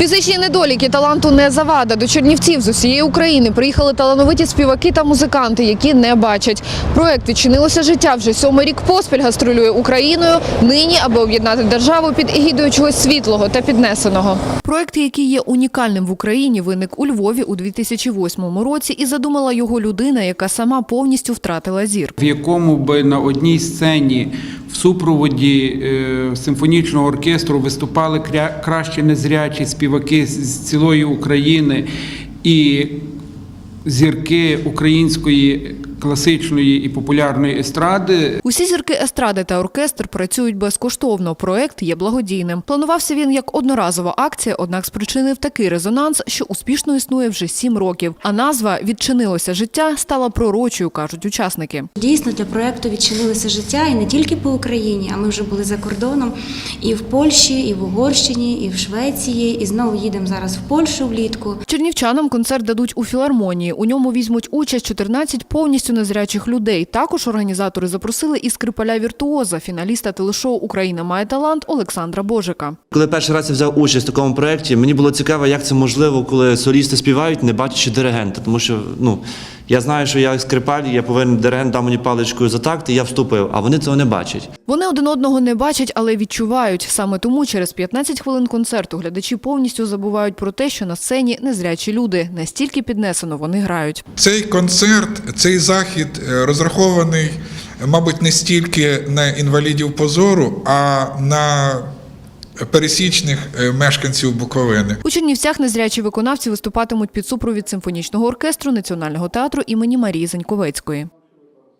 Фізичні недоліки таланту не завада. До Чернівців з усієї України приїхали талановиті співаки та музиканти, які не бачать. Проект відчинилося життя вже сьомий рік поспіль гастролює Україною. Нині, аби об'єднати державу під егідою чогось світлого та піднесеного. Проект, який є унікальним в Україні, виник у Львові у 2008 році і задумала його людина, яка сама повністю втратила зір. в якому би на одній сцені в супроводі е, симфонічного оркестру виступали кращі незрячі співаки з цілої України і зірки української класичної і популярної естради. Усі зірки естради та оркестр працюють безкоштовно. Проект є благодійним. Планувався він як одноразова акція, однак спричинив такий резонанс, що успішно існує вже сім років. А назва Відчинилося життя стала пророчою, кажуть учасники. Дійсно, для проекту відчинилося життя і не тільки по Україні, а ми вже були за кордоном і в Польщі, і в Угорщині, і в Швеції, і знову їдемо зараз в Польщу влітку. Чернівчанам концерт дадуть у філармонії. У ньому візьмуть участь 14 повністю незрячих людей. Також організатори запросили і скрипаля віртуоза, фіналіста телешоу Україна має талант Олександра Божика. Коли перший раз я взяв участь в такому проєкті, мені було цікаво, як це можливо, коли солісти співають, не бачачи диригента. Тому що ну, я знаю, що я скрипаль, я повинен диригент дав мені паличкою за такт, і я вступив, а вони цього не бачать. Вони один одного не бачать, але відчувають. Саме тому через 15 хвилин концерту глядачі повністю забувають про те, що на сцені незрячі люди. Настільки піднесено вони грають. Цей концерт, цей захід е, розрахований, мабуть, не стільки на інвалідів позору, а на пересічних е, мешканців Буковини. У Чернівцях незрячі виконавці виступатимуть під супровід симфонічного оркестру Національного театру імені Марії Заньковецької.